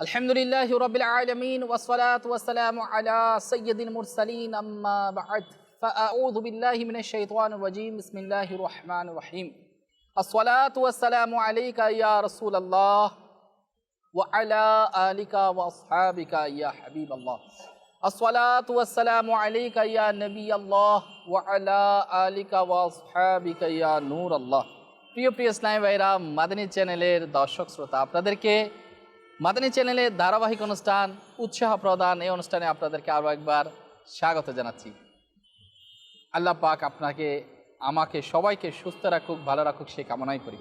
الحمد لله رب العالمين والصلاة والسلام على سيد المرسلين أما بعد فأعوذ بالله من الشيطان الرجيم بسم الله الرحمن الرحيم الصلاة والسلام عليك يا رسول الله وعلى آلك وأصحابك يا حبيب الله الصلاة والسلام عليك يا نبي الله وعلى آلك وأصحابك يا نور الله প্রিয় প্রিয় ইসলামী ভাইরা মাদানী চ্যানেলের দর্শক শ্রোতা আপনাদেরকে মাদানী চ্যানেলে ধারাবাহিক অনুষ্ঠান, উৎসাহ প্রদান, এই অনুষ্ঠানে আপনাদেরকে আরও একবার স্বাগত জানাচ্ছি। আল্লাহ পাক আপনাকে, আমাকে, সবাইকে সুস্থ রাখুক, ভালো রাখুক, সে কামনাই করি।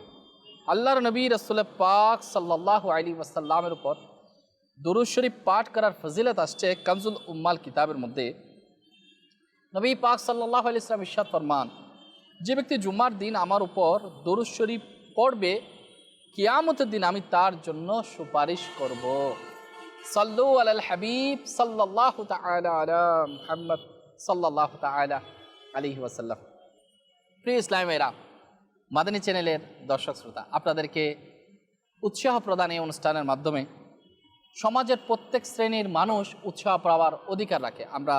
আল্লাহর নবী রসুল পাক সাল্লাহ আলী ওয়াসাল্লামের উপর শরীফ পাঠ করার ফজিলত আসছে কনজুল উম্মাল কিতাবের মধ্যে। নবী পাক সাল্লাহ আলি ইসলাম ইশাদ ফরমান, যে ব্যক্তি জুমার দিন আমার উপর শরীফ পড়বে কিয়ামতের দিন আমি তার জন্য সুপারিশ করব। সাল্লু আলাল হাবিব সাল্লাহ আলা মুহাম্মদ সাল্লাহ তালা আলী ওয়াসাল্লাম। প্রিয় ইসলামেরা মাদানী চ্যানেলের দর্শক শ্রোতা, আপনাদেরকে উৎসাহ প্রদান এই অনুষ্ঠানের মাধ্যমে সমাজের প্রত্যেক শ্রেণির মানুষ উৎসাহ পাওয়ার অধিকার রাখে। আমরা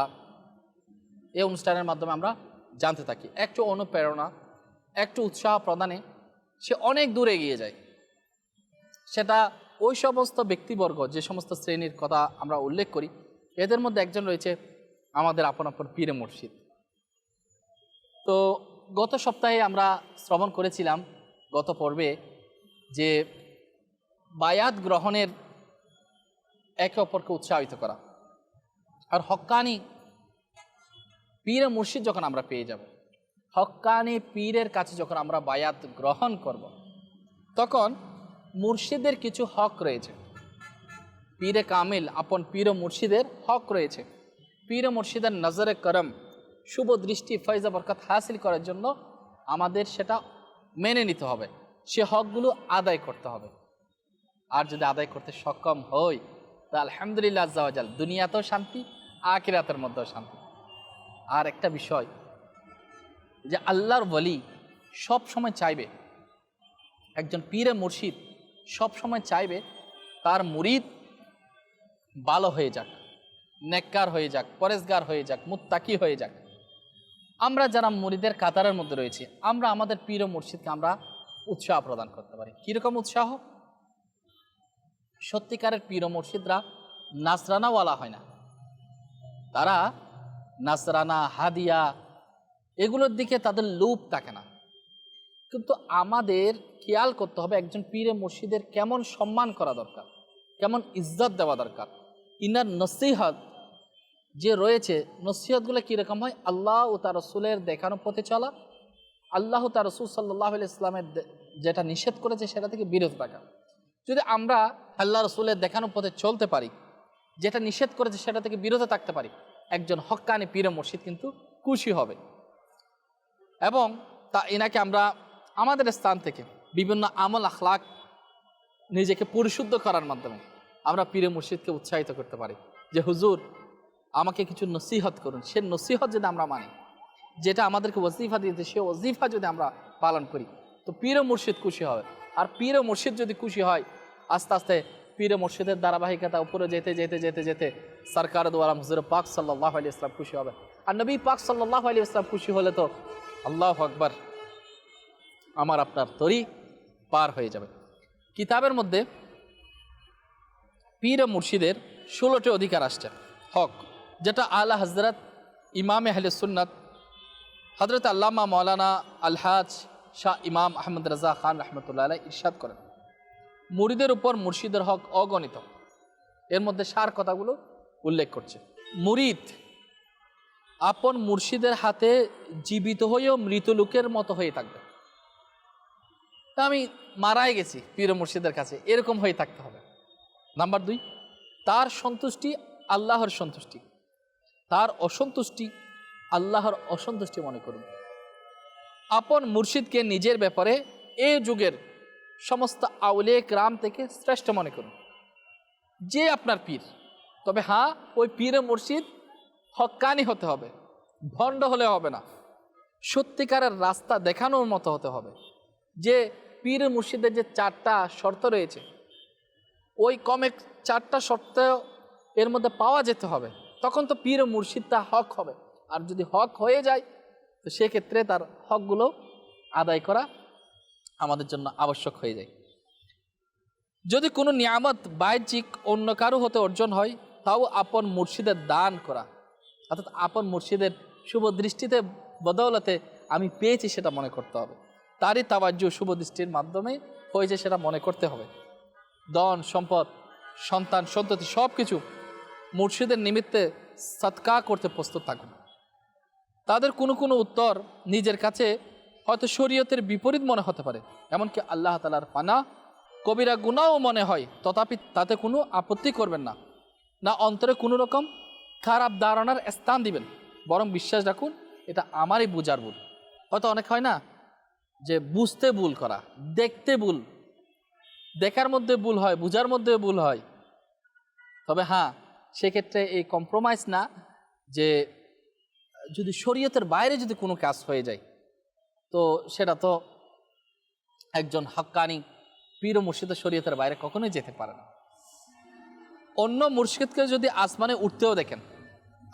এই অনুষ্ঠানের মাধ্যমে আমরা জানতে থাকি। একটু অনুপ্রেরণা, একটু উৎসাহ প্রদানে সে অনেক দূরে এগিয়ে যায়। সেটা ওই সমস্ত ব্যক্তিবর্গ, যে সমস্ত শ্রেণির কথা আমরা উল্লেখ করি, এদের মধ্যে একজন রয়েছে আমাদের আপন আপন পীরে মুর্শিদ তো গত সপ্তাহে আমরা শ্রবণ করেছিলাম গত পর্বে যে বায়াত গ্রহণের একে অপরকে উৎসাহিত করা আর হক্কানি পীর মুর্শিদ যখন আমরা পেয়ে যাব, হক্কানি পীরের কাছে যখন আমরা বায়াত গ্রহণ করব। তখন মুর্শিদের কিছু হক রয়েছে। পীরে কামিল আপন পীর মুর্শিদের হক রয়েছে। পীর মুর্শিদের নজরে করম, শুভ দৃষ্টি, ফয়জা বরকত হাসিল করার জন্য আমাদের সেটা মেনে নিতে হবে। সে হকগুলো আদায় করতে হবে। আর যদি আদায় করতে সক্ষম হই, তা আলহামদুলিল্লাহ আজ্জাওয়াজাল দুনিয়াতেও শান্তি আকিরাতের মধ্যেও শান্তি। আর একটা বিষয়, যে আল্লাহর বলি সব সময় চাইবে একজন পীরে মুর্শিদ সব সময় চাইবে তার মুরিদ ভালো হয়ে যাক, নেককার হয়ে যাক, পরেশগার হয়ে যাক, মুত্তাকি হয়ে যাক। আমরা যারা মুরিদের কাতারের মধ্যে রয়েছে, আমরা আমাদের পীর মুর্শিদকে আমরা উৎসাহ প্রদান করতে পারি। কীরকম উৎসাহ? সত্যিকারের পীর মুর্শিদরা নাসরানাওয়ালা হয় না। তারা নাসরানা, হাদিয়া, এগুলোর দিকে তাদের লোভ থাকে না। কিন্তু আমাদের খেয়াল করতে হবে একজন পীরে মুর্শিদের কেমন সম্মান করা দরকার, কেমন ইজ্জত দেওয়া দরকার। ইনার নসিহত যে রয়েছে, নসিহতগুলো কীরকম হয়? আল্লাহ ও তার রসুলের দেখানো পথে চলা, আল্লাহ তার রসুল সাল্লাহ ইসলামের যেটা নিষেধ করেছে সেটা থেকে বিরত থাকা। যদি আমরা আল্লাহ রসুলের দেখানো পথে চলতে পারি, যেটা নিষেধ করেছে সেটা থেকে বিরত থাকতে পারি, একজন হক্কানি পীর মুর্শিদ কিন্তু খুশি হবে। এবং তা এনাকে আমরা আমাদের স্থান থেকে বিভিন্ন আমল আখলাক নিজেকে পরিশুদ্ধ করার মাধ্যমে আমরা পীরে মুর্শিদকে উৎসাহিত করতে পারি। যে, হুজুর, আমাকে কিছু নসিহত করুন। সে নসিহত যদি আমরা মানি, যেটা আমাদেরকে ওজিফা দিয়েছে সে ওজিফা যদি আমরা পালন করি, তো পীর মুর্শিদ খুশি হবে। আর পীর মুর্শিদ যদি খুশি হয়, আস্তে আস্তে পীর মুর্শিদের ধারাবাহিকতা, উপরে যেতে যেতে যেতে যেতে সরকার দ্বারা হুজুর পাক সাল্লাহ আলী ইসলাম খুশি হবে। আর নবী পাক সাল্লাহ আলী ইসলাম খুশি হলে তো আল্লাহ আকবর। আমার আপনার তরি পার হয়ে যাবে। কিতাবের মধ্যে পীর মুর্শিদের ষোলোটি অধিকার আসছে। হক, যেটা আলা হজরত ইমাম আহলে সুন্নত হজরত আল্লামা মৌলানা আলহাজ শাহ ইমাম আহমদ রাজা খান রহমতুল্লাহ আলাই ইরশাদ করেন। মুরিদের উপর মুর্শিদের হক অগণিত। এর মধ্যে সার কথাগুলো উল্লেখ করছে। মুরিদ, আপন মুর্শিদের হাতে জীবিত হয়েও মৃত লোকের মতো হয়ে থাকবে। তা আমি মারাই গেছি পীর মুর্শিদের কাছে। এরকম হয়ে থাকতে হবে। নাম্বার দুই, তার সন্তুষ্টি আল্লাহর সন্তুষ্টি। তার অসন্তুষ্টি আল্লাহর অসন্তুষ্টি মনে করুন। আপন মুর্শিদকে নিজের ব্যাপারে এ যুগের সমস্ত আউলে গ্রাম থেকে শ্রেষ্ঠ মনে করুন। যে আপনার পীর, তবে হ্যাঁ ওই পীরে মুর্শিদ হক্কানি হতে হবে, ভণ্ড হলে হবে না। সত্যিকারের রাস্তা দেখানোর মতো হতে হবে। যে পীর মুর্শিদের যে চারটা শর্ত রয়েছে, ওই কমে চারটা শর্ত এর মধ্যে পাওয়া যেতে হবে। তখন তো পীর মুর্শিদটা হক হবে। আর যদি হক হয়ে যায়, তো সেক্ষেত্রে তার হকগুলো আদায় করা আমাদের জন্য আবশ্যক হয়ে যায়। যদি কোনো নিয়ামত বাহ্যিক অন্য কারও হতে অর্জন হয়, তাও আপন মুর্শিদের দান করা। অর্থাৎ আপন মুর্শিদের শুভ দৃষ্টিতে, বদৌলতে আমি পেয়েছি সেটা মনে করতে হবে। তারই তাবাজ্য শুভ দৃষ্টির মাধ্যমে হয়েছে সেটা মনে করতে হবে। দন সম্পদ, সন্তান, সন্ততি সব কিছু মুর্শিদের নিমিত্তে সৎকা করতে প্রস্তুত থাকুন। তাদের কোনো কোনো উত্তর নিজের কাছে হয়তো শরীয়তের বিপরীত মনে হতে পারে, এমনকি আল্লাহ তালার পানা কবিরা গুণাও মনে হয়, তথাপি তাতে কোনো আপত্তি করবেন না। না অন্তরে কোনো রকম খারাপ ধারণার স্থান দিবেন, বরং বিশ্বাস রাখুন, এটা আমারই বুঝার ভুল। হয়তো অনেক হয় না যে বুঝতে ভুল করা, দেখতে ভুল, দেখার মধ্যে ভুল হয়, বুঝার মধ্যে ভুল হয়। তবে হ্যাঁ সেক্ষেত্রে এই কম্প্রোমাইজ না, যে যদি শরীয়তের বাইরে যদি কোনো কাজ হয়ে যায়, তো সেটা তো একজন হক্কানি পীর ও মুর্শিদের শরীয়তের বাইরে কখনোই যেতে পারে না। অন্য মুর্শিদকে যদি আসমানে উঠতেও দেখেন,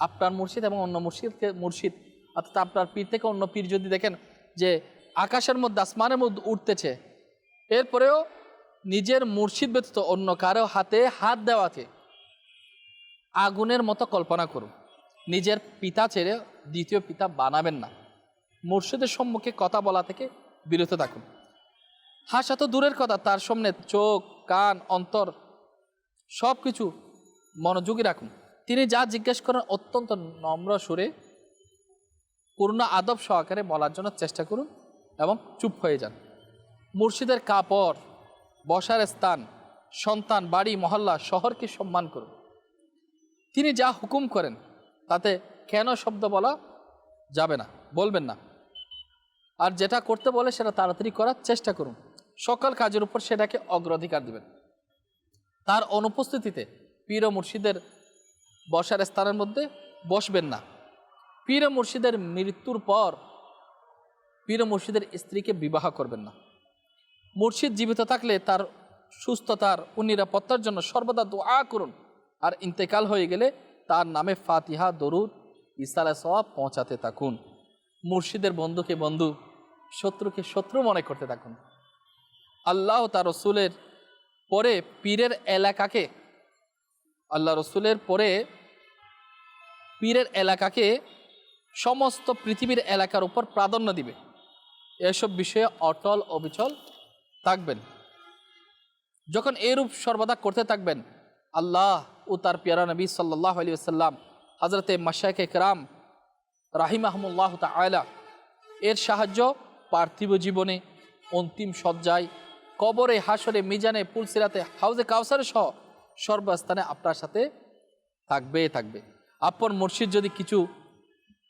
আপনার মুর্শিদ এবং অন্য মুর্শিদকে, মুর্শিদ অর্থাৎ আপনার পীর থেকে অন্য পীর যদি দেখেন যে আকাশের মধ্যে, আসমানের মধ্যে উঠতেছে। এরপরেও নিজের মুর্শিদ ব্যতীত অন্য কারও হাতে হাত দেওয়াকে আগুনের মতো কল্পনা করুন। নিজের পিতা ছেড়ে দ্বিতীয় পিতা বানাবেন না। মুর্শিদের সম্মুখে কথা বলা থেকে বিরত থাকুন। হাসা তো দূরের কথা, তার সামনে চোখ, কান, অন্তর সব কিছু মনোযোগী রাখুন। তিনি যা জিজ্ঞেস করেন অত্যন্ত নম্র সুরে, পূর্ণ আদব সহকারে বলার জন্য চেষ্টা করুন। এবং চুপ হয়ে যান। মুর্শিদের কাপড়, বসার স্থান, সন্তান, বাড়ি, মহল্লা শহরকে সম্মান করুন। তিনি যা হুকুম করেন, তাতে কেন শব্দ বলা যাবে না, বলবেন না। আর যেটা করতে বলে সেটা তাড়াতাড়ি করার চেষ্টা করুন। সকল কাজের উপর সেটাকে অগ্রাধিকার দিবেন। তার অনুপস্থিতিতে পীর মুর্শিদের বসার স্থানের মধ্যে বসবেন না। পীর মুর্শিদের মৃত্যুর পর পীর মুর্শিদের স্ত্রীকে বিবাহ করবেন না। মুর্শিদ জীবিত থাকলে তার সুস্থতার ও নিরাপত্তার জন্য সর্বদা দোয়া করুন। আর ইন্তেকাল হয়ে গেলে তার নামে ফাতিহা, দরুদ ইসালা সব পৌঁছাতে থাকুন। মুর্শিদের বন্ধুকে বন্ধু, শত্রুকে শত্রু মনে করতে থাকুন। আল্লাহ তার রসুলের পরে পীরের এলাকাকে, আল্লাহ রসুলের পরে পীরের এলাকাকে সমস্ত পৃথিবীর এলাকার উপর প্রাধান্য দিবে। এসব বিষয়ে অটল অবিচল থাকবেন। যখন এরূপ সর্বদা করতে থাকবেন, আল্লাহ ও তার পিয়ারা নবী সাল্লাহ আলী আসাল্লাম হজরতে মাশাক একরাম রাহিম আহমুল্লাহ তালা এর সাহায্য পার্থিব জীবনে অন্তিম সজ্জায় কবরে, হাসরে, মিজানে, পুলসিরাতে, হাউজে কাউসারে সহ সর্বস্থানে আপনার সাথে থাকবে থাকবে। আপন মুর্শিদ যদি কিছু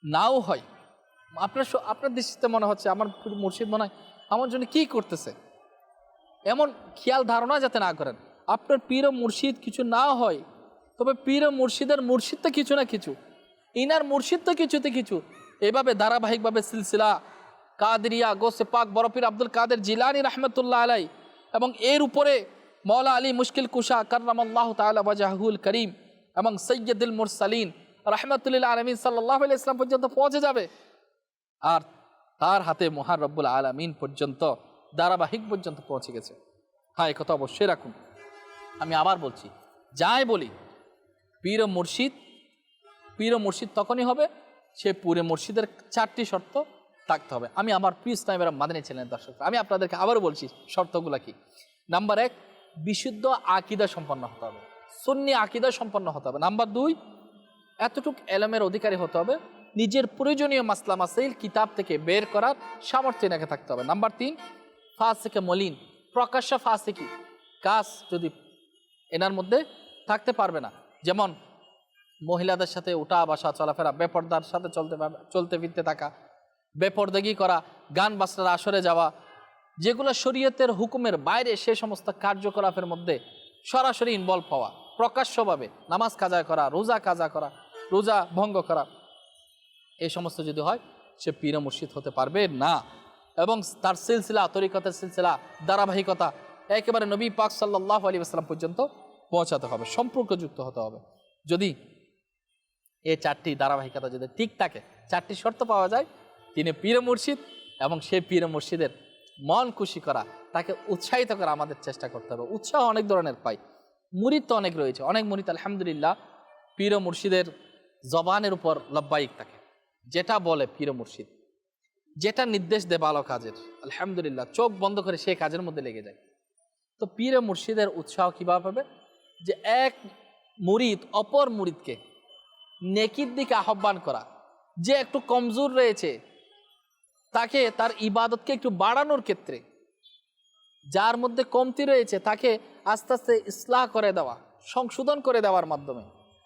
নাও হয় আপনার আপনার দৃষ্টিতে মনে হচ্ছে, আমার মুর্শিদ মনে হয়, আমার জন্য কি করতেছে? এমন খেয়াল ধারণা যাতে না করেন। আপনার পীর ও মুর্শিদ কিছু না হয়, তবে পীর ও মুর্শিদের মুর্শিদ তো কিছু না কিছু। ইনার মুর্শিদ তো কিছুতে কিছু। এভাবে ধারাবাহিকভাবে সিলসিলা, কাদরিয়া, গোসে পাক বরফির আব্দুল কাদের জিলানি রহমতুল্লাহ আলাই এবং এর উপরে মৌলা আলী মুশকিল কুশা কার্রাম আল্লাহ তালা ওয়াজাহুল করিম এবং সৈয়দুল মুরসালিন রহমতুল্লাহ আলমিন সাল্লাহ ইসলাম পর্যন্ত পৌঁছে যাবে। আর তার হাতে মহান রব্বুল আলমিন পর্যন্ত, ধারাবাহিক পর্যন্ত পৌঁছে গেছে। হ্যাঁ কথা অবশ্যই রাখুন। আমি আবার বলছি, যাই বলি, পীর মুর্শিদ পীর মুর্শিদ তখনই হবে, সে পুরে মুর্শিদের চারটি শর্ত থাকতে হবে। আমি আমার প্রিয় ইসলামের মাদানী ছিলেন, দর্শক। আমি আপনাদেরকে আবারও বলছি, শর্তগুলো কি? নাম্বার এক, বিশুদ্ধ আকিদা সম্পন্ন হতে হবে। সুন্নি আকিদা সম্পন্ন হতে হবে। নাম্বার দুই, এতটুক এলমের অধিকারী হতে হবে নিজের প্রয়োজনীয় মাসলা মাসাইল কিতাব থেকে বের করার সামর্থ্য এনাকে থাকতে হবে। নাম্বার তিন, ফাসেকে মলিন, প্রকাশ্য ফাসেকি কাজ যদি এনার মধ্যে থাকতে পারবে না, যেমন মহিলাদের সাথে উঠা বাসা, চলাফেরা, বেপর্দার সাথে চলতে চলতে ফিরতে থাকা, বেপরদাগি করা, গান বাসনার আসরে যাওয়া, যেগুলো শরীয়তের হুকুমের বাইরে সে সমস্ত কার্যকলাপের মধ্যে সরাসরি ইনভলভ হওয়া, প্রকাশ্যভাবে নামাজ কাজা করা, রোজা কাজা করা, রোজা ভঙ্গ করা এই সমস্ত যদি হয়, সে পীর মুর্শিদ হতে পারবে না। এবং তার সিলসিলা, তরিকতের সিলসিলা, ধারাবাহিকতা একেবারে নবী পাক সাল্লাহ আলী আসসালাম পর্যন্ত পৌঁছাতে হবে, সম্পর্কযুক্ত হতে হবে। যদি এই চারটি ধারাবাহিকতা যদি ঠিক থাকে, চারটি শর্ত পাওয়া যায়, তিনি পীর মুর্শিদ এবং সে পীর মুর্শিদের মন খুশি করা, তাকে উৎসাহিত করা আমাদের চেষ্টা করতে হবে। উৎসাহ অনেক ধরনের পাই, মুরিদ তো অনেক রয়েছে, অনেক মুরিদ আলহামদুলিল্লাহ পীর মুর্শিদের জবানের উপর লব্বাইক থাকে। যেটা বলে পীর মুর্শিদ। যেটা নির্দেশ দেয় ভালো কাজের। আলহামদুলিল্লাহ, চোখ বন্ধ করে সেই কাজের মধ্যে লেগে যায়। তো পীর মুর্শিদের উৎসাহ কীভাবে পাবে? যে এক মুরিদ অপর মুরিদকে নেকির দিকে আহ্বান করা। যে একটু কমজোর রয়েছে, তাকে তার ইবাদতকে একটু বাড়ানোর ক্ষেত্রে। যার মধ্যে কমতি রয়েছে, তাকে আস্তে আস্তে ইসলাহ করে দেওয়া, সংশোধন করে দেওয়ার মাধ্যমে।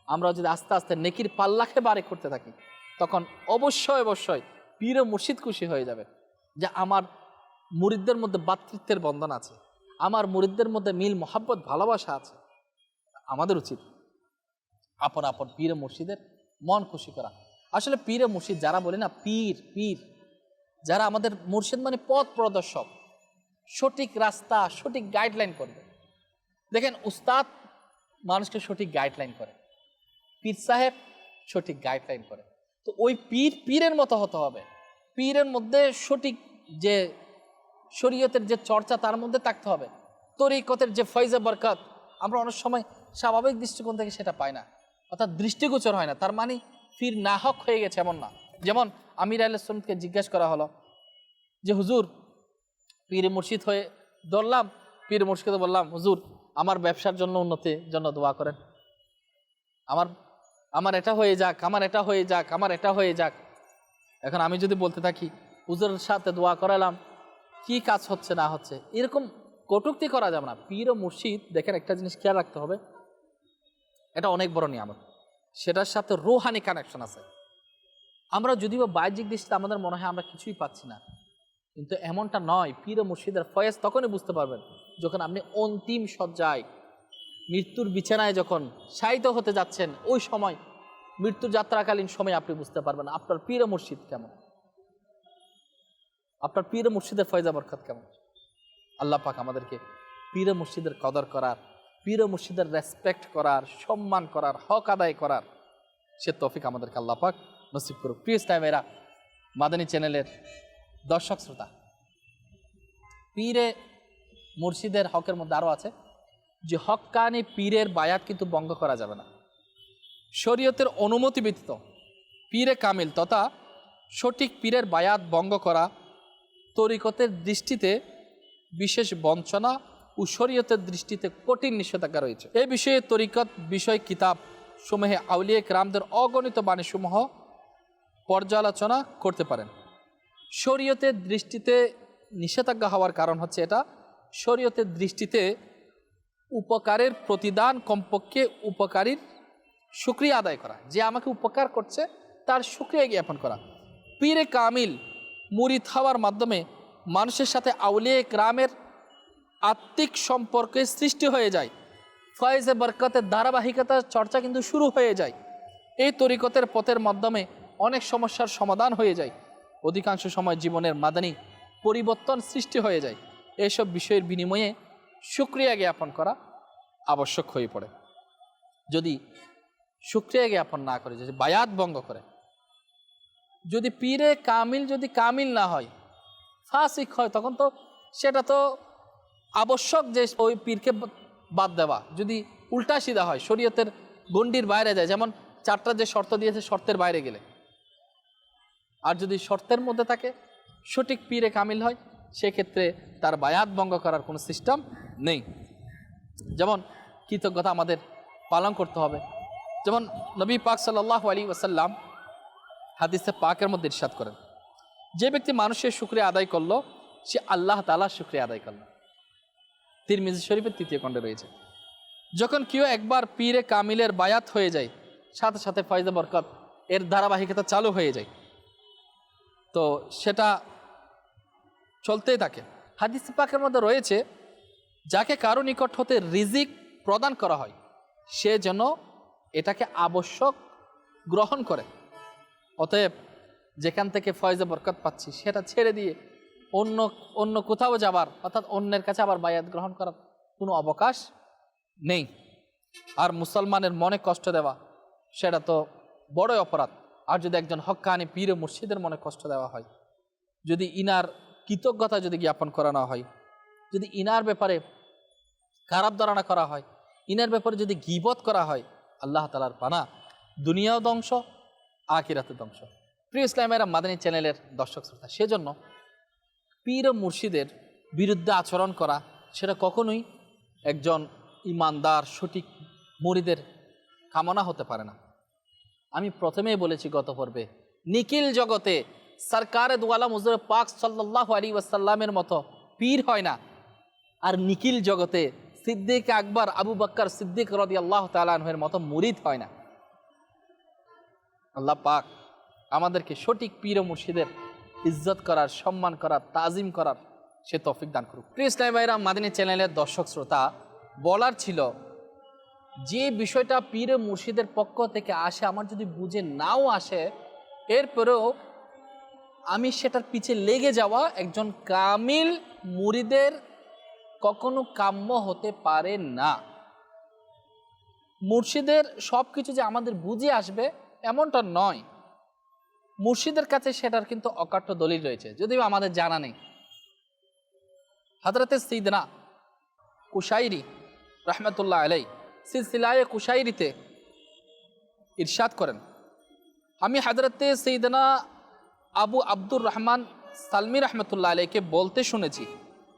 আমরা যদি আস্তে আস্তে নেকির পাল্লাকে বাড়ি করতে থাকি তখন অবশ্যই অবশ্যই পীর ও মুর্শিদ খুশি হয়ে যাবে যে আমার মুরিদদের মধ্যে বাতৃত্বের বন্ধন আছে, আমার মুরিদদের মধ্যে মিল, মহাব্বত, ভালোবাসা আছে। আমাদের উচিত আপন আপন পীর মুর্শিদের মন খুশি করা। আসলে পীর মুর্শিদ যারা বলে না, পীর পীর, যারা আমাদের মুর্শিদ মানে পথ প্রদর্শক, সঠিক রাস্তা, সঠিক গাইডলাইন করবে। দেখেন, উস্তাদ মানুষকে সঠিক গাইডলাইন করে, পীর সাহেব সঠিক গাইডলাইন করে। তো ওই পীর, পীরের মতো হতে হবে। পীরের মধ্যে সঠিক যে শরীয়তের যে চর্চা, তার মধ্যে থাকতে হবে। তরিকতের যে ফয়জে বরকত, আমরা অনেক সময় স্বাভাবিক দৃষ্টিকোণ থেকে সেটা পাই না। অর্থাৎ দৃষ্টিগোচর হয় না। তার মানে পীর না হক হয়ে গেছে এমন না। যেমন আমির আল ইসলামকে জিজ্ঞেস করা হলো যে, হুজুর, পীর মুর্শিদ হয়ে ধরলাম। পীর মুর্শিদকে বললাম, হুজুর, আমার ব্যবসার জন্য উন্নতির জন্য দোয়া করেন। আমার আমার এটা হয়ে যাক, আমার এটা হয়ে যাক, আমার এটা হয়ে যাক। এখন আমি যদি বলতে থাকি, হুজুরের সাথে দোয়া করালাম, কি কাজ হচ্ছে না হচ্ছে? এরকম কটুক্তি করা যাবে না। পীর ও মুর্শিদ, দেখেন একটা জিনিস খেয়াল রাখতে হবে, এটা অনেক বড় নিয়ামত। সেটার সাথে রোহানি কানেকশন আছে। আমরা যদিও বাহ্যিক দৃষ্টিতে আমাদের মনে হয় আমরা কিছুই পাচ্ছি না, কিন্তু এমনটা নয়, পীর ও মুর্শিদের ফয়েজ তখনই বুঝতে পারবেন যখন আপনি অন্তিম সজ্জায় মৃত্যুর বিছানায় যখন শায়িত হতে যাচ্ছেন, ওই সময় মৃত্যু যাত্রাকালীন সময় আপনি বুঝতে পারবেন আপনার পীর মুর্শিদ কেমন। আপনার পীর মুর্শিদের ফয়জা বরকত কেমন। আল্লাহ পাক আমাদেরকে পীর মুর্শিদের কদর করার, পীর মুর্শিদের রেসপেক্ট করার, সম্মান করার, হক আদায় করার সে তফিক আমাদেরকে আল্লাহ পাক নসিব করুক। প্রিয় ইসলামেরা মাদানী চ্যানেলের দর্শক শ্রোতা, পীরে মুর্শিদের হকের মধ্যে আরও আছে। যে হক্কানি পীরের বায়াত কিন্তু ভঙ্গ করা যাবে না। শরীয়তের অনুমতি ব্যতীত পীরে কামিল তথা সঠিক পীরের বায়াত ভঙ্গ করা তরিকতের দৃষ্টিতে বিশেষ বঞ্চনা ও শরীয়তের দৃষ্টিতে কঠিন নিষেধাজ্ঞা রয়েছে। এ বিষয়ে তরিকত, বিষয়, কিতাব সমূহে আউলিয়া রামদের অগণিত বাণীসমূহ পর্যালোচনা করতে পারেন। শরীয়তের দৃষ্টিতে নিষেধাজ্ঞা হওয়ার কারণ হচ্ছে এটা। শরীয়তের দৃষ্টিতে উপকারের প্রতিদান কমপক্ষে উপকারীর সুক্রিয়া আদায় করা। যে আমাকে উপকার করছে, তার সুক্রিয়া জ্ঞাপন করা। পীরে কামিল মুরিদ হওয়ার মাধ্যমে মানুষের সাথে আউলিয়ে গ্রামের আত্মিক সম্পর্কের সৃষ্টি হয়ে যায়। ফয়েজে বরকতের ধারাবাহিকতার চর্চা কিন্তু শুরু হয়ে যায়। এই তরিকতের পথের মাধ্যমে অনেক সমস্যার সমাধান হয়ে যায়। অধিকাংশ সময় জীবনের মাদানি পরিবর্তন সৃষ্টি হয়ে যায়। এসব বিষয়ের বিনিময়ে সুক্রিয়া জ্ঞাপন করা আবশ্যক হয়ে পড়ে। যদি সুক্রিয়া জ্ঞাপন না করে, যদি বায়াত ভঙ্গ করে, যদি পীরে কামিল যদি কামিল না হয়, ফাসিক হয়, তখন তো সেটা তো আবশ্যক যে ওই পীরকে বাদ দেওয়া। যদি উল্টা সিধা হয়, শরীয়তের গণ্ডির বাইরে যায়, যেমন চারটা যে শর্ত দিয়েছে, শর্তের বাইরে গেলে। আর যদি শর্তের মধ্যে থাকে, সঠিক পীরে কামিল হয় সেক্ষেত্রে তার বায়াত ভঙ্গ করার কোনো সিস্টেম নেই। যেমন কৃতজ্ঞতা আমাদের পালন করতে হবে। যেমন নবী পাক সাল্লাহ আলী ওসাল্লাম হাদিসে পাকের মধ্যে ইরশাদ করেন, যে ব্যক্তি মানুষের শুক্রিয়া আদায় করল, সে আল্লাহ তালা শুক্রিয়া আদায় করল। তিরমিজি শরীফের তৃতীয় খণ্ডে রয়েছে। যখন কেউ একবার পীরে কামিলের বায়াত হয়ে যায়, সাথে সাথে ফয়জা বরকত এর ধারাবাহিকতা চালু হয়ে যায়। তো সেটা চলতেই থাকে। হাদিস পাকের মধ্যে রয়েছে, যাকে কারও নিকট হতে রিজিক প্রদান করা হয়, সে যেন এটাকে আবশ্যক গ্রহণ করে। অতএব যেখান থেকে ফয়জে বরকত পাচ্ছি, সেটা ছেড়ে দিয়ে অন্য অন্য কোথাও যাবার, অর্থাৎ অন্যের কাছে আবার বায়াত গ্রহণ করার কোনো অবকাশ নেই। আর মুসলমানের মনে কষ্ট দেওয়া, সেটা তো বড়ই অপরাধ। আর যদি একজন হক্কানি পীর মুর্শিদের মনে কষ্ট দেওয়া হয়, যদি ইনার কৃতজ্ঞতা যদি জ্ঞাপন করানো হয়, যদি ইনার ব্যাপারে খারাপ ধারণা করা হয়, ইনার ব্যাপারে যদি গিবত করা হয়, আল্লাহ তালার পানা দুনিয়াও ধ্বংস আকিরাতে ধ্বংস। প্রিয় ইসলামের মাদানী চ্যানেলের দর্শক শ্রোতা, সেজন্য পীর ও মুর্শিদের বিরুদ্ধে আচরণ করা, সেটা কখনোই একজন ইমানদার, সঠিক মুরিদের কামনা হতে পারে না। আমি প্রথমেই বলেছি গত পর্বে, নিখিল জগতে সরকারে দুয়ালা মুজুর পাক সাল্লাহ আলী ওয়াসাল্লামের মতো পীর হয় না। আর নিখিল জগতে সিদ্দিক আকবর, আবু বক্কর সিদ্দিক রদি আল্লাহ তালাহের মতো মুরিদ হয় না। আল্লাহ পাক আমাদেরকে সঠিক পীর ও মুর্শিদের ইজ্জত করার, সম্মান করার, তাজিম করার সে তফিক দান করুক। প্রিয় ইসলাম মাদিনী চ্যানেলের দর্শক শ্রোতা, বলার ছিল, যে বিষয়টা পীর মুর্শিদের পক্ষ থেকে আসে, আমার যদি বুঝে নাও আসে, এরপরেও আমি সেটার পিছে লেগে যাওয়া একজন কামিল মুরিদের কখনো কাম্য হতে পারে না। মুর্শিদের সব কিছু যে আমাদের বুঝে আসবে এমনটা নয়। মুর্শিদের কাছে সেটার কিন্তু অকাট্য দলিল রয়েছে, যদিও আমাদের জানা নেই। হজরতে সিদনা কুশাইরি রহমতুল্লাহ আলাই সিলসিলায় কুশাইরিতে ইরশাদ করেন। আমি হজরতে সঈদনা আবু আব্দুর রহমান সালমি রহমতুল্লাহ আলাইকে বলতে শুনেছি।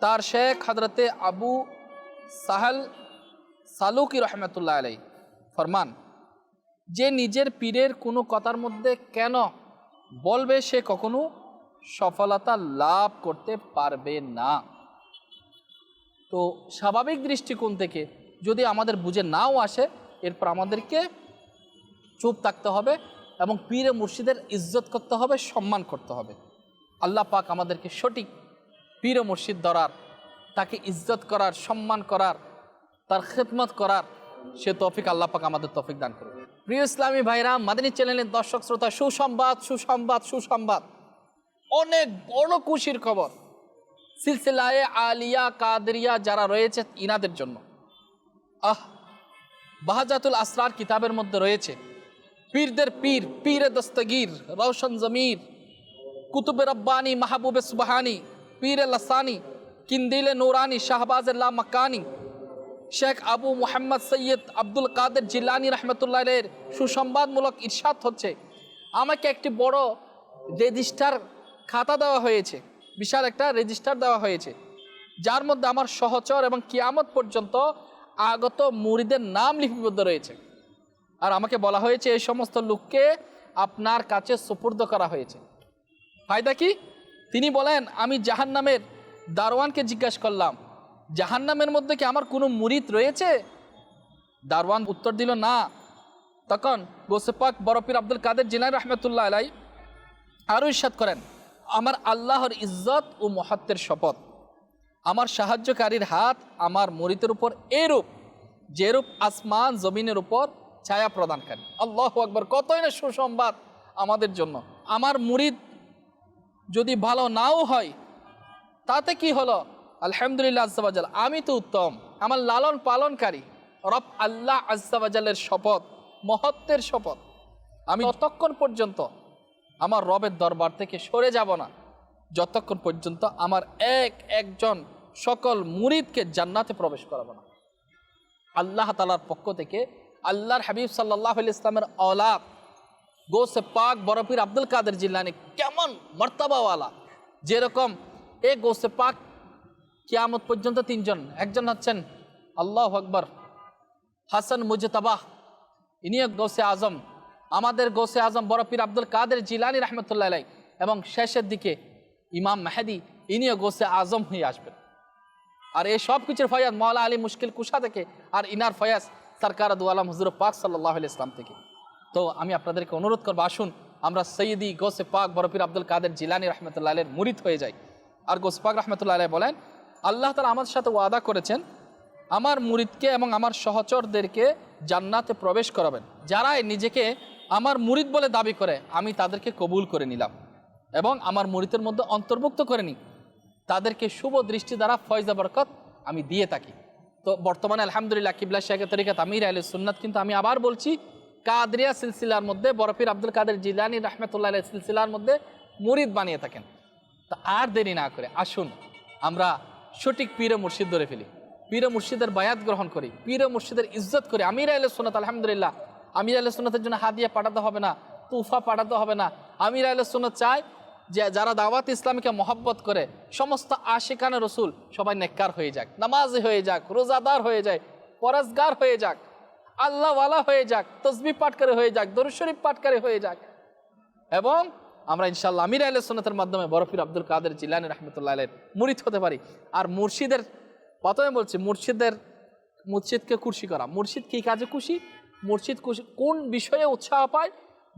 তার শেখ হজরতে আবু সাহাল সালুকি রহমতুল্লাহ আলাই ফরমান, যে নিজের পীরের কোনো কথার মধ্যে কেন বলবে সে কখনো সফলতা লাভ করতে পারবে না। তো স্বাভাবিক দৃষ্টিকোণ থেকে যদি আমাদের বুঝে নাও আসে, এরপর আমাদেরকে চুপ থাকতে হবে। এবং পীরে মুর্শিদের ইজ্জত করতে হবে, সম্মান করতে হবে। আল্লাহ পাক আমাদেরকে সঠিক পীরে মুর্শিদ ধরার তাকে ইজ্জত করার, সম্মান করার, তার খেদমত করার, সে তৌফিক আল্লাহ পাক আমাদের তফিক দান করবে প্রিয় ইসলামী ভাইরা, মাদিনী চ্যানেলের দর্শক শ্রোতা, সুসংবাদ সুসংবাদ সুসংবাদ। অনেক বড় খুশির খবর। সিলসিলায় আলিয়া কাদরিয়া যারা রয়েছে ইনাদের জন্য। আহ, বাহাজাতুল আসরার কিতাবের মধ্যে রয়েছে। পীরদের পীর, পীরে দস্তগীর, রওশন জমির, কুতুবে রব্বানি, মাহবুবে সুবাহানি, পীরে লসানি, কিন্দিলে নুরানি শাহবাজুল্লাহ মকানি শেখ আবু মোহাম্মদ সৈয়দ আব্দুল কাদের জিলানি রহমতুল্লাহের সুসংবাদমূলক ইরশাদ হচ্ছে, আমাকে একটি বড় রেজিস্টার খাতা দেওয়া হয়েছে, বিশাল একটা রেজিস্টার দেওয়া হয়েছে, যার মধ্যে আমার সহচর এবং কিয়ামত পর্যন্ত আগত মুরিদের নাম লিপিবদ্ধ রয়েছে। আর আমাকে বলা হয়েছে, এই সমস্ত লোককে আপনার কাছে সুপর্দ করা হয়েছে। ফায়দা কি? তিনি বলেন, আমি জাহান নামের দারোয়ানকে জিজ্ঞাসা করলাম জাহান নামের মধ্যে কি আমার কোনো মুরিত রয়েছে? দারওয়ান উত্তর দিল, না। তখন গোসেপাক বরফির আব্দুল কাদের জিনাই রহমতুল্লাহ আলাই আরও ইস্বাদ করেন, আমার আল্লাহর ইজ্জত ও মহত্বের শপথ। আমার সাহায্যকারীর হাত আমার মরিতের উপর এরূপ, যেরূপ আসমান জমিনের উপর ছায়া প্রদানকারী। আল্লাহ আকবর, কতই না সুসংবাদ আমাদের জন্য। আমার মুরিদ যদি ভালো নাও হয়, তাতে কি হলো? আলহামদুলিল্লাহ আজাল আমি তো উত্তম। আমার লালন পালনকারী, রব আল্লাহ আজালের শপথ, মহত্বের শপথ। আমি ততক্ষণ পর্যন্ত আমার রবের দরবার থেকে সরে যাব না। যতক্ষণ পর্যন্ত আমার এক একজন সকল মুরিদকে জান্নাতে প্রবেশ করাবো না। আল্লাহ তালার পক্ষ থেকে আল্লাহর হাবিব সাল্লাহ ইসলামের অলাপ, গোসে পাক বরফির আব্দুল কাদের জিল্লানি কেমন মর্তাবাওয়ালা। যেরকম এ গোসে পাক কিয়ামত পর্যন্ত তিনজন, একজন হচ্ছেন আল্লাহ আকবর, হাসান মুজতাবাহ ইনিও গৌসে আজম। আমাদের গৌসে আজম বরফির আব্দুল কাদের জিলানি রহমতুল্লাহ আলাই এবং শেষের দিকে ইমাম মেহেদি, ইনিও গৌসে আজম হয়ে আসবেন। আর এই সব কিছুর ফয়াজ মৌলা আলী মুশকিল কুষা থেকে, আর ইনার ফয়াজ সরকার দুয়ালাম হুজুর পাক সাল্লাহ ইসলাম থেকে। তো আমি আপনাদেরকে অনুরোধ করব, আসুন, আমরা সৈয়দি গোসে পাক বরফির আব্দুল কাদের জিলানি রহমতুল্লাহ আলের মুরিদ হয়ে যাই। আর গোসে পাক রহমতুল্লাহ আলাই বলেন, আল্লাহ তালা আমাদের সাথে ওয়াদা করেছেন, আমার মুরিদকে এবং আমার সহচরদেরকে জান্নাতে প্রবেশ করাবেন। যারাই নিজেকে আমার মুরিদ বলে দাবি করে, আমি তাদেরকে কবুল করে নিলাম এবং আমার মুরিদের মধ্যে অন্তর্ভুক্ত করে নিই। তাদেরকে শুভ দৃষ্টি দ্বারা ফয়জা বরকত আমি দিয়ে থাকি। তো বর্তমানে আলহামদুলিল্লাহ কিবলা শেখের তরিকাত আমির আলী সুন্নাত, কিন্তু আমি আবার বলছি, কাদরিয়া সিলসিলার মধ্যে বরফির আব্দুল কাদের জিলানি রহমতুল্লাহ সিলসিলার মধ্যে মুরিদ বানিয়ে থাকেন। তা আর দেরি না করে আসুন, আমরা সঠিক পীর মুর্শিদ ধরে ফেলি। পীর মুর্শিদের বায়াত গ্রহণ করি, পীর মুর্শিদের ইজ্জত করি। আমির আল সুন্নত, আলহামদুলিল্লাহ। আমির আল সুন্নতের জন্য হাদিয়া পাঠাতে হবে না তুফা পাঠাতে হবে না। আমির আল সুন্নত চায় যে যারা দাওয়াত ইসলামীকে মহব্বত করে, সমস্ত আশিকানে রসুল সবাই নেককার হয়ে যাক, নামাজি হয়ে যাক, রোজাদার হয়ে যায় পরাজগার হয়ে যাক, আল্লাহওয়ালা হয়ে যাক, তসবি পাটকারী হয়ে যাক, দরুদ শরীফ পাটকারে হয়ে যাক। এবং আমরা ইনশাল্লাহ আমির আল সুন্নতের মাধ্যমে বরফির আব্দুল কাদের জিলানি রহমতুল্লাহ আলের মুরিদ হতে পারি। আর মুর্শিদের, প্রথমে বলছি, মুর্শিদের মুর্শিদকে খুশি করা। মুর্শিদ কী কাজে খুশি? মুর্শিদ খুশি, কোন বিষয়ে উৎসাহ পায়?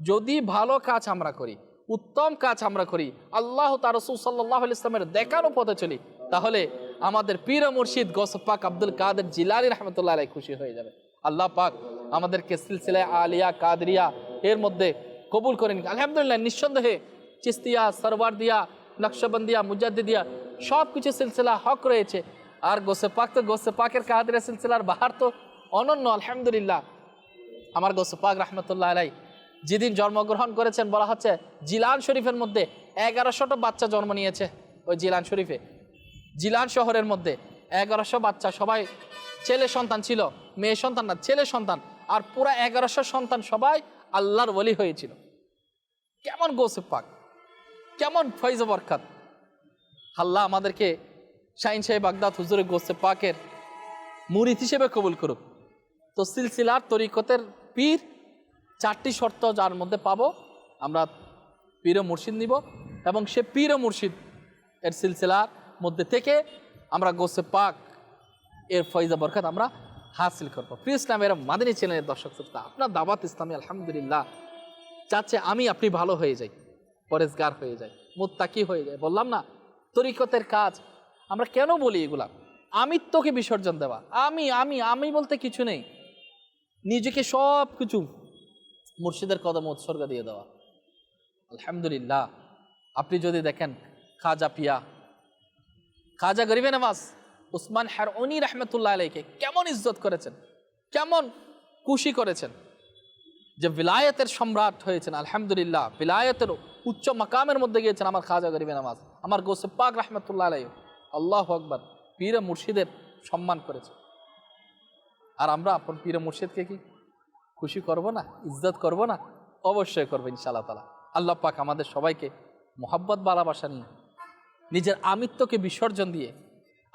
যদি ভালো কাজ আমরা করি। উত্তম কাজ আমরা করি। আল্লাহ তার রসুল সাল্লাহ ইসলামের দেখানো পথে চলি। তাহলে আমাদের পীর মুর্শিদ গোসফাক আব্দুল কাদের জিলানি রহমতুল্লাহ আলাই খুশি হয়ে যাবে। আল্লাহ পাক আমাদেরকে সিলসিলায় আলিয়া, কাদরিয়া এর মধ্যে কবুল করেন আলহামদুলিল্লাহ নিঃসন্দেহে চিস্তিয়া সরওয়ারদিয়া নকশবন্দিয়া, মুজাদ্দিদিয়া সব কিছু সিলসিলা হক রয়েছে। আর গোসে পাক তো গোসে পাকের কাহাদিরা সিলসিলার বাহার তো অনন্য, আলহামদুলিল্লাহ। আমার গোসে পাক রহমতুল্লাহ আলাই যেদিন জন্মগ্রহণ করেছেন বলা হচ্ছে জিলান শরীফের মধ্যে এগারোশোটা বাচ্চা জন্ম নিয়েছে ওই জিলান শরীফে। জিলান শহরের মধ্যে এগারোশো বাচ্চা, সবাই ছেলে সন্তান ছিল, মেয়ে সন্তান না, ছেলে সন্তান। আর পুরা এগারোশো সন্তান সবাই আল্লাহর বলি হয়েছিল। কেমন গোসেফ পাক, কেমন ফৈজ বরখাত আল্লাহ আমাদেরকে শাহিন সাহেব বাগদাদ হুজুরের গোসেফ পাকের মুরিদ হিসেবে কবুল করুক। তো সিলসিলার তরিকতের পীর চারটি শর্ত যার মধ্যে পাবো। আমরা পীর মুর্শিদ নিব এবং সে পীর মুর্শিদ এর সিলসিলার মধ্যে থেকে আমরা গোসে পাক এর ফয়জা বরকাত আমরা হাসিল করব। প্রিয় ইসলামের মাদিনী চ্যানেলের দর্শক শ্রোতা, আপনার দাওয়াত ইসলামী, আলহামদুলিল্লাহ। চাচ্ছে আমি আপনি ভালো হয়ে যাই, পরেজগার হয়ে যাই, মোত্তাকি হয়ে যায় বললাম না, তরিকতের কাজ। আমরা কেন বলি এগুলা? আমিত্বকে বিসর্জন দেওয়া। আমি আমি আমি বলতে কিছু নেই। নিজেকে সব কিছু মুর্শিদের কদম উৎসর্গ দিয়ে দেওয়া। আলহামদুলিল্লাহ। আপনি যদি দেখেন, খাজা পিয়া। খাজা গরিবে নামাজ, উসমান হার উনি রহমতুল্লাহ আলাইকে কেমন ইজ্জত করেছেন, কেমন খুশি করেছেন। যে বিলায়তের সম্রাট হয়েছেন, আলহামদুলিল্লাহ, বিলায়তের উচ্চ মাকামের মধ্যে গিয়েছেন আমার খাজা গরিবে নামাজ। আমার গোসে পাক রহমতুল্লাহ আলাই আল্লাহ আকবর, পীর মুর্শিদের সম্মান করেছে আর আমরা, আপন পীর মুর্শিদকে কি খুশি করব না, ইজ্জত করব না, অবশ্যই করব ইনশাআল্লাহ তালা আল্লাহ পাক আমাদের সবাইকে মোহাব্বত ভালোবাসা নিয়ে, নিজের আমিত্বকে বিসর্জন দিয়ে,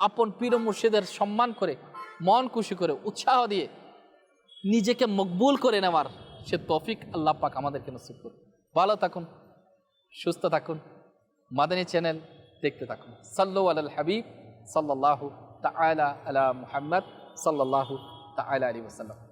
আপন পীর মুর্শিদের সম্মান করে, মন খুশি করে, উৎসাহ দিয়ে, নিজেকে মকবুল করে নেওয়ার সে তফিক আল্লাহ পাক আমাদেরকে নসিব করুন ভালো থাকুন, সুস্থ থাকুন, মাদানী চ্যানেল দেখতে থাকুন। সাল্লু আল হাবিব সাল্লাহ তালা আলা মুহাম্মদ সাল্লাহ তালা আলী ওসাল্লাম